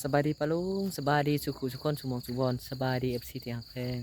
สบายดีปะลุงสบายดีสุขุสุขคนสุหมองสุบอนสบายดีเอฟซีที่หักแพง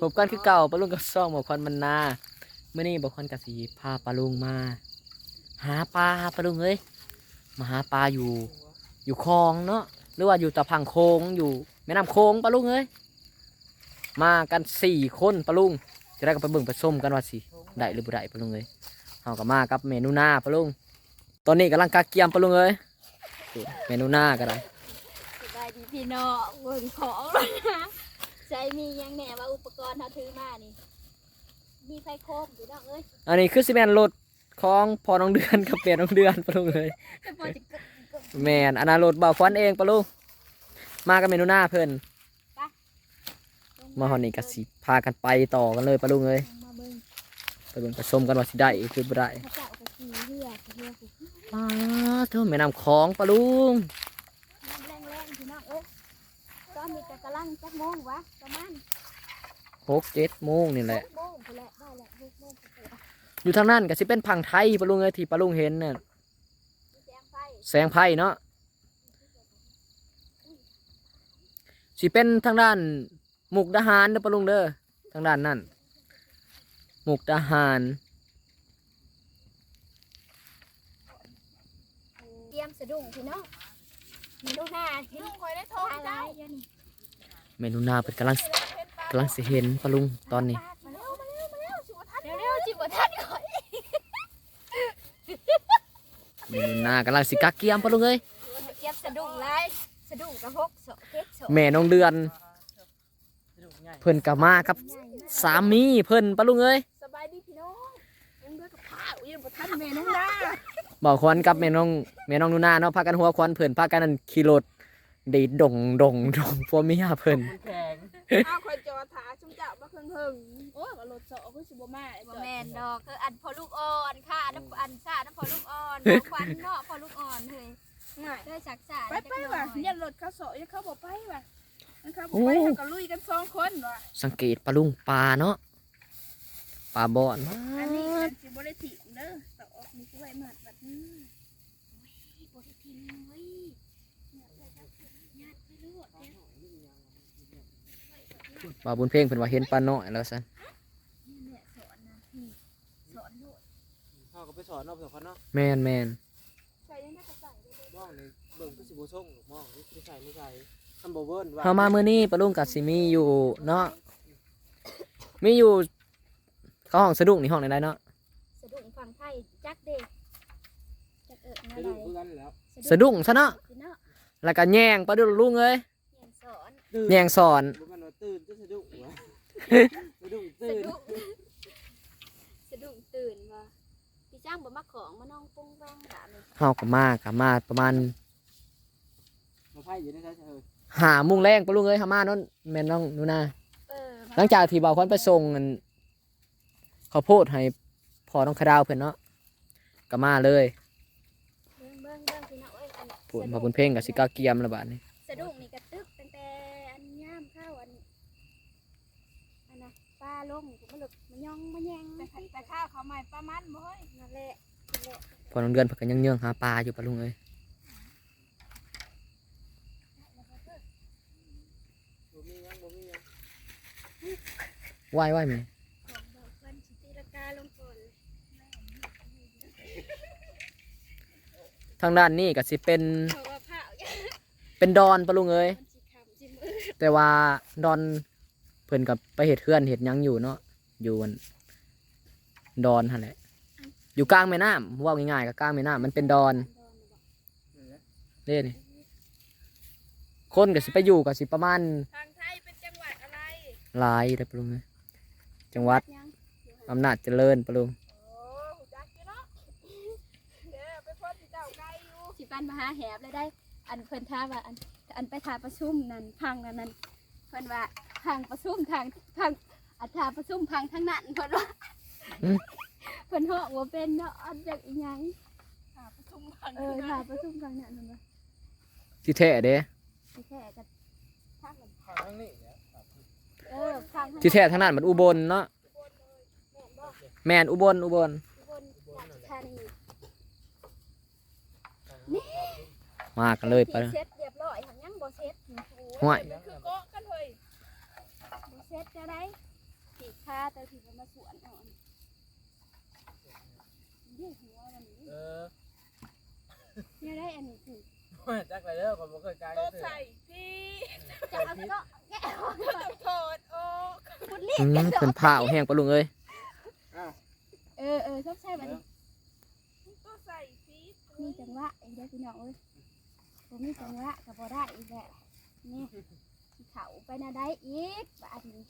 พบกันคือเก่าปะลุงกับซ่องบอกควันมันนาเมื่อนี้บอกควันกับสีพาปะลุงมา หาปลาปะลุงเอ้ยมาหาปลาอยู่ อยู่คลองเนาะหรือว่าอยู่ตะพังโค้งอยู่แม่น้ำโค้งปะลุงเอ้ยมากันสี่คนปะลุงจะได้ก็ไปเบิ่งไปส้มกันว่าสิได้หรือบ่ได้ปะลุงเอ้ยเอากับมากับเมนูหน้าปะลุงตอนนี้กำลังกาเกียมปะลุงเอ้ยเมนูหน้าก็ได้สบายดี พี่น้องเบิ่งของเลยนะใจมีหยังแหน่ว่าอุปกรณ์เขาถือมานี่ มีไฟโคมพี่น้องเอ้ยอันนี้คือซีเมนรถของพอน้องเดือนกับเปียน้องเดือนปะลุงเลยแต่พอจะเกิดเกิดแมนอันนั้นรถเบาควันเองปะลุงมากับเมนูหน้าเพิ่นมาหอนนี่ก็สิพากันไปต่อกันเลยปะลุงเลยมาเบิ่งไปเบิ่งไปชมกันว่าสิได้คือบ่ได้พระเจ้าก็ขี่เรือเรือสิอ้าเท่าแม่น้ำคลองปะลุง น้ำแรงๆพี่น้องเอ้ยตอนนี้ ก็กำลังจักโมงวะประมาณหกเจ็ดโมงนี่แหละหกโมงพอแหละได้แหละหกโมงพอแหละอยู่ทางนั้นก็สิเป็นพังไทยปะลุงเลยที่ปะลุงเห็นน่ะมีแสงไฟแสงไพ่เนาะสิเป็นทางด้านมุกดาหารเด้อปะลุงเด้อทางด้านนั่นมุกดาหารเตรียมสะดุ้งพี่น้องมีลูกหน้าเห็นคอยได้ทองอะไรเดี๋ยวนี้ เมนูหนาเป็นกำลังกำลังสิเห็นปะลุงตอนนี้มาเร็วมาเร็วมาเร็วจิบทันเร็วๆจิบทันก่อนเมนูหนากำลังสิกักเกียมปะลุงเอ้ยเก็บสะดุ้งไรสะดุ้งกระหกโสเก็บโสแม่น้องเดือน เพิ่นกับมากับสามีเพิ่นปะลุงเอ้ยสบายดีพี่น้องยังด้วยกับข้าวยังบ่ทันแม่น้องดาบอกควันกับแม่น้องแม่น้องนูนาเนาะพากันหัวควันเพิ่นพากันนั่นขี่รถ ดีดดงดงดงพวกเมียเพิ่นอ้าวคอยจอถาชุมเจ้ามาเพิ่งเพิ่งโอ้ยว่ารถเสาะคือสิบ่มาไอ้บ่จอยแม่นดอกคืออันพอลูกอ่อนค่ะอันอันซ่าอันพอลูกอ่อนน้องควันเนาะพอลูกอ่อนเฮ้ยง่ายเคยสักษาไปไปว่ะเนี่ยันรถเขาเสาะยังเขาบ่ไปว่ะยังเขาบ่ไปเขาก็ลุยกันสองคนว่ะสังเกตปะลุงปลาเนาะปลาบอนอันนี้มันสิบ่ได้ถิ่มเด้อเสาะนี่สิไว้มัดบัดนี้บ่ได้ทิ้งเว้ย ญาติไปโลดเด้อปลาบุญเพ่งเพิ่นว่าเห็นปลาน้อยแล้วซั่นนี่แหละสอนนะนี่สอนโลดเขาก็ไปสอนนอกสอนเขาเนาะแม่นแม่นใส่ยังได้ก็ใส่ได้มองนี่เบิ่งก็สิบ่ส่งหรอกมองนี่ไม่ใส่ไม่ใส่คำบ่เวิ้นว่าเฮามามื้อนี้ปะลุงก็สิมีอยู่เนาะมีอยู่เขาห้องสะดุ้งนี่ห้องไหนได้เนาะสะดุ้งฝั่งไทยจักเด้จักเอิ้นจะอะไรดูคือกันแล้วสะดุ้งซะเนาะพี่เนาะ แล้วก็แย่งปลาดุลุงเอ้ยเรียนสอนตื่นแย่งสอน บ่แม่นว่าตื่นจะสะดุ้งวะสะดุ้งสะตื่นดุ้งสะดุ้งตื่นว่าพี่จ้างบ่มาของมาน้องปุ้งแป้งด่าเลยเฮาก็มาก็มาประมาณมาไพ่อยู่ในนั้นเออหาโมุงแรงปะลุงเอ้ยหามาโนั่นแม่นน้องนูนาเออหลังจากที่บ่าวควันไปส่งอันข้าวโพดให้พอน้องคาดาวเพิ่นเนาะก็มาเลย เบิ่งเบิ่งเบิ่งพี่น้ องเอ้ยอันพูดมาบุญเพ่งกับสิกาเกียมละบาดนี้สะดุ้งนี่กระตึกตั้งแต่อันย่ามเข้าอันอันน่ะปลาลงมันหลุดมันย่องมันแยงแต่ขันแต่ข้าวเขาใหม่ประมาณบ่เฮ้ยนั่นแหละนั่นแหละพอน้องเดือนเพิ่นก็ยังเยื่องหาปลาอยู่ปะลุงเอ้ยบ่มีหยังบ่มีหยังว่ายว่ายแม่ ของบอกเพิ่นสิตีลังกาลงก่อนเลย ทางด้านนี้ก็สิเป็นเพราะว่าผ้าเอาเป็นดอนปะลุงเอ้ยมันสิคำสิมือแต่ว่าดอนเพิ่นกับไปเฮ็ดเฮือนเฮ็ดหยังอยู่เนาะอยู่อันดอนหั่นแหละอยู่กลางแม่น้ำเว่าง่ายๆก็กลางแม่น้ำมันเป็นดอนเด้นี่คนก็สิไปอยู่ก็สิประมาณทางไทยเป็นจังหวัดอะไรหลายเด้อปะลุงเอ้ยจังหวัดยังอำนาจเจริญปะลุง โอ้หูจักอยู่เนาะเด้อไปพ้นที่เจ้าไกลอยู่ สิ ปันมาหาแหบเลยได้ อันเพิ่นท้าว่าอันอันไปทาประชุมนั่นพังนั่นนั่นเพิ่นว่าทางประชุมทางทางอันทาประชุมพังทั้งนั้นเพิ่นว่าเพิ่นเหาะว่าเป็นเนาะอันจากอีหยังหาประชุมพันเออทาประชุมทางนั้นนั่นว่าที่แท้เด้ที่แท้กับทางนั้นทางนี้เนี่ยเออทางที่แท้ทางนั้นมันอุบลเนาะแม่นบ่แม่นอุบลอุบลอุบลราชธานี มากันเลยไปที่เสร็จเรียบร้อยห่วยคือเกาะกันเฮ้ยบ่เซ็ตจะได้ถีบค่าแต่ถีบมันมาสวนอ่อนเรียกหัวมันนี่เออเนี่ยได้อันนี้คือจักไปเด้อผมบ่เคยกลายโตเลยใส่พี่จะเอาก็แกะออกต้องโทษโอ้พุดเรียอืกมกันเพิ่นผ้าเอาแห้งปะลุงเอ้ยเออเออชอบใช่บัดนี้โตใส่พี่มีจังหวะอีกได้อพี่น้องเอ้ย ผมมีจังหวะกับบ่ได้อีกแหละนี่สิเขาไปน่ะได้อีกบาดนี้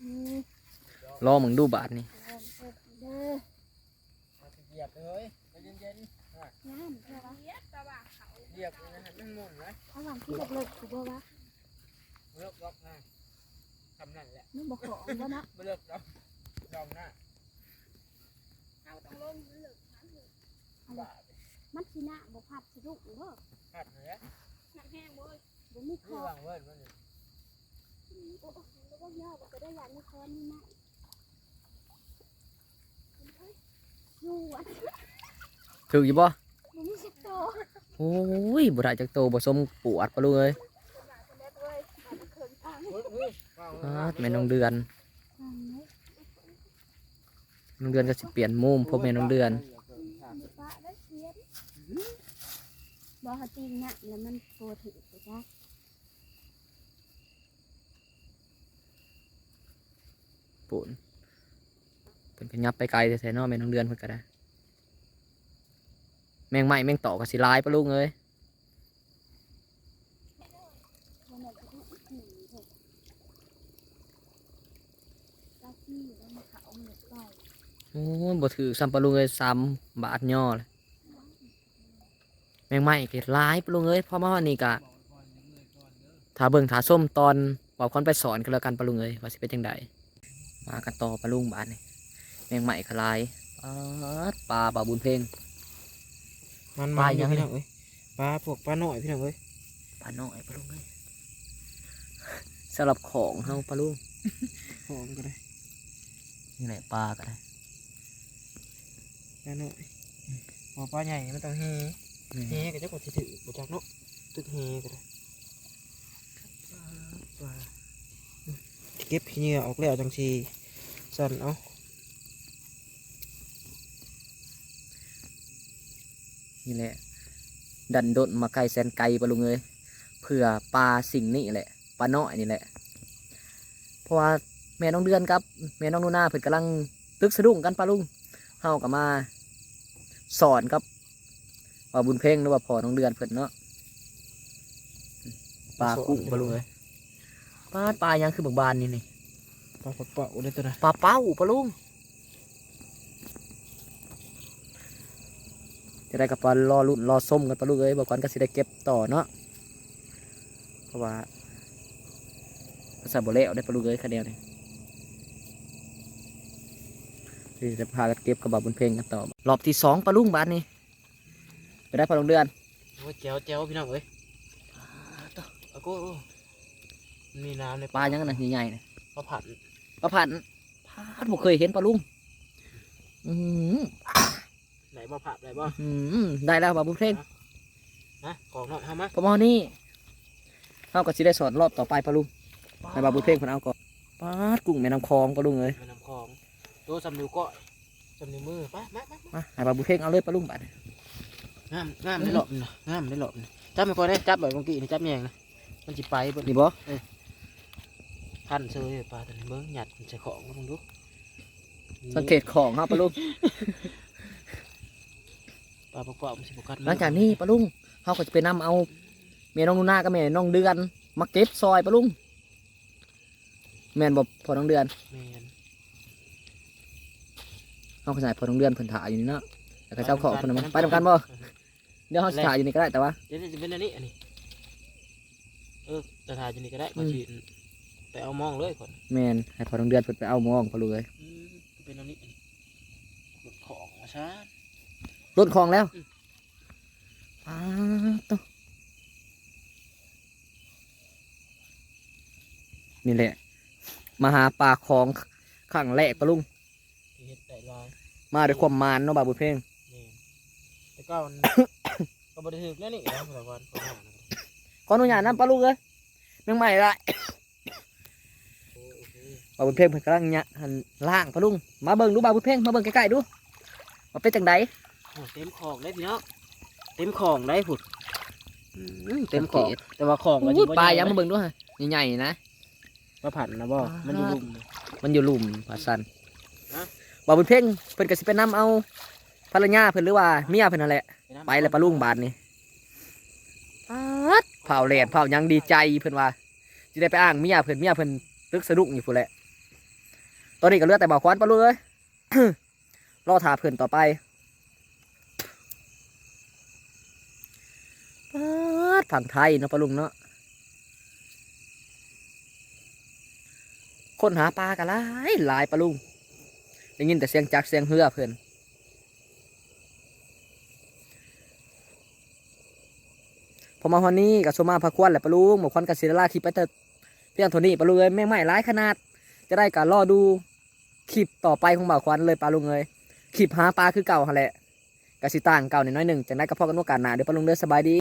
อืมรอมึงดูบาทนี่ลองเปิดเด้อเหยียบเลยใจเย็นงามเท่าว่าเยียดตะว่าเขาๆเหยียบเลยนะฮะมันหมุนนะเอาหวังที่เลิกๆคือบ่วะเลิกล็อกนะทำนั่นแหละมันบ่ของบ่เนาะไม่เลิกล็อกยอมหน้าเขา ต้องลงเลิกบาดมันสิหน้าบ่พัดสะดุกบ่พัดเลยหนักแห้งเว้ยบ่มีคนี่อวางเวิร์ดมันนี่โอ้โหแล้วก็ย่อบ่ก็ได้อย่างนี้คอนี่นะอยู่อะถืออยู่บ่บ่มีสิโตโอ้ยบ่ได้จักโตบ่สมปวดปะลุงเอ้ยหนักเป็นเล็ดเว้ยหนักเขินทางเฮ้ยเฮ้ยว้าวอ้าดแม่น้องเดือนฟังเด้อ น้องเดือนก็สิเปลี่ยนมุมพบแม่น้องเดือนมีปะได้เขียนบ่เขาติงน่ะแล้วมันโตถึงไปจ้ะปูนเพิ่นก็ยับไปไกลแท้ๆเนาะแม่น้องเดือนเพิ่นก็ได้ แมงไหม้แมงต่อก็สิหลายปะลุงเอ้ย วันนั้นก็ต้องอีกหนึ่งเถอะเจ้าที่แล้วมาเขามันเลยปล่อย โอ้ยบ่ถือซ้ำปะลุงเอ้ยซ้ำบาทย่อเลยแมงไหม้ก็หลายปะลุงเอ้ยเพราะมาวันนี้ก็ถ้าเบิ่งถ้าส้มตอนบอกคนไปสอนกันแล้วกันปะลุงเอ้ยว่าสิเป็นจังไดมากันต่อปะลุงบาทนี่แมงไหม้ก็หลายอ้าดปลาปลาบุญเพ่งมันปลามายัยังงพี่น้องเอ้ยปลาพวกปลาหน่อยพี่น้องเอ้ยปลาน้อยปลาลุงเอ้ยสำหรับของเฮาปลาลุงหอมก็ได้นี่แหละปลาก็ได้ ปลาหน่อยพอปลาใหญ่มันต้องเฮเฮก็จะกดที่ถือบ่จักเนาะตึกเฮก็ได้ปลาเก็บเหงื่อออกแล้วจังซีสั่นเอานี่แหละ ดันโดนมาไกลแสนไกลปลาลุงเอ้ยเพื่อปลาสิ่งนี้แหละปลาน้อยนี่แหละ เพราะว่าแม่น้องเดือนครับ แม่น้องนูนาเพิ่นกำลังตึกสะดุ้งกันปลาลุงเฮาก็มา สอนครับว่าบุญเพ่งหรือว่าพ่อน้องเดือนเพิ่นเนาะปลากุ้งปลาลุงเอ้ยปลาปลายังคือบักบานนี่นี่ปลาเปล่าๆเลยตัวนะปลาเป้าปลาลุงจะได้กับปลารอรุ่นรอส้มกันปลาลุงเอ้ยบอกก่อนก็สิได้เก็บต่อเนาะเพราะว่าภาษาโบเล่เอาได้ปลาลุงเอ้ยคะแนนเที่จะพากันเก็บกระบะบนเพลงกันต่อ รอบที่สองปลาลุงบาทนี่ไปได้ปลาลุงเดือนโอ้ยแจ๋วแจ๋วพี่น้องเอ้ยเอากูมันมีน้ำในปลายังนะใหญ่ๆนะปลาผัดปลาผันพาดผมเคยเห็นปลาลุงอืมไหนปลาผัดไหนบ่อืมได้แล้วบาบุญเพลงฮะของหน่อยฮะมะประมาณนี้เท่ากับสิได้สอนรอบต่อไปปะลุงในบาบุญเพลงคนเอาก่อนปาดกุ้งแม่น้ำคลองปะลุงเอ้ยมันนำของ ตัวสำนิ้วก้อยสำนิ้วมือไปมามามาให้บาบุญเพลงเอาเลยปะลุงบัดงามงามได้หลบนะงามได้หลบนะจับไปก่อนได้จับแบบเมื่อกี้นี่จับแยงนะมันจิไปบนนี่บ่พันเซยปลาตัวนี้เบิ้งหยัดมันจะของก็มึงดูสังเกตของครับปะลุงปลาเปล่าๆมันสิบกัดมือหลังจากนี้ปะลุงเขาก็จะไปนำเอาแม่น้องนูนากับแม่น้องเดือนมาเก็บซอยปะลุงแม่นบ่พอน้องเดือนแม่น เขาก็ใส่พอน้องเดือนเพิ่นถ่ายอยู่นี่เนาะแล้วก็เจ้าของเพิ่นเอามาไปทำกันบ่เดี๋ยวเขาสิถ่ายอยู่นี่ก็ได้แต่ว่าเดี๋ยวจะเป็นอันนี้อันนี้เออจะถ่ายอยู่นี่ก็ได้มาจีไปเอามองเลยก่อนแม่นให้พอน้องเดือนเพิ่นไปเอามองปะลุงเอ้ยอืมเป็นอันนี้อันนี้หมดของอะช้ารถคลองแล้วอ้าวต้องนี่แหละ มาหาปลาคลองขังแรกปะลุงเฮ็ดได้ ลายมาด้วยความมานเนาะบาบุญเพลงนี่แต่ก็มันบริสุทธิ์แล้วนี่นะแต่วันคนหน้านะขออนุญาตนำปลาลุงเอ้ยแม่งใหม่ละโอเคบ่าวบุญเพ่งเพิ่นกำลังเนี่ยหันล่างปลาลุงมาเบิ่งดูบ่าวบุญเพ่งมาเบิ่งใกล้ๆดูว่าเป็นจังไดโอ้เต็มของได้พี่เนาะเต็มของได้ผุดอืมเต็มของแต่ว่าของก็อู้บ่ปลาใหญ่ยังมานะเบิ่งดูฮะใหญ่ๆนะปลาผันนะบ่มันอยู่ลุ่มนะมันอยู่หลุมปลาสันฮะ บ่าวบุญเพ่งเพิ่นก็สิไปนํเอาภรรยาเพิ่นหรือว่าเมียเพิ่นนั่นแหละน้ำไปแล้วปลาลุงบาทนี่เผาแหลดเผาหยังดีใจเพิ่นว่าสิได้ไปอ้างเมียเพิ่นเมียเพิ่นตึกสะดุ้งอยู่พุ่นแหละ ตอนนี้ก็เหลือแต่บ่าวควันปลาลุงเอ้ย รอถาเพิ่นต่อไปปาดฝั่งไทยเนาะปลาลุงเนาะคนหาปลากันหลายหลายปลาลุง ได้ยินแต่เสียงจักเสียงเฮือเพิ่นพอมาฮอนนี้กับโซมาพักควันแหละปะลุงหมกควันกับศิลาคลิปไปแต่เพียงเท่านี้ปะลุงเอ้ยแม่ไม่ร้ายขนาด จะได้การรอดูคลิปต่อไปของบ่าวควันเลยปะลุงเอ้ยคลิปหาปลาคือเก่าหั่นแหละกสิต่างเก่าหน่อยหนึ่งจากนั้นก็พอกันโอกาสหนาเดี๋ยวปะลุงเด้อสบายดี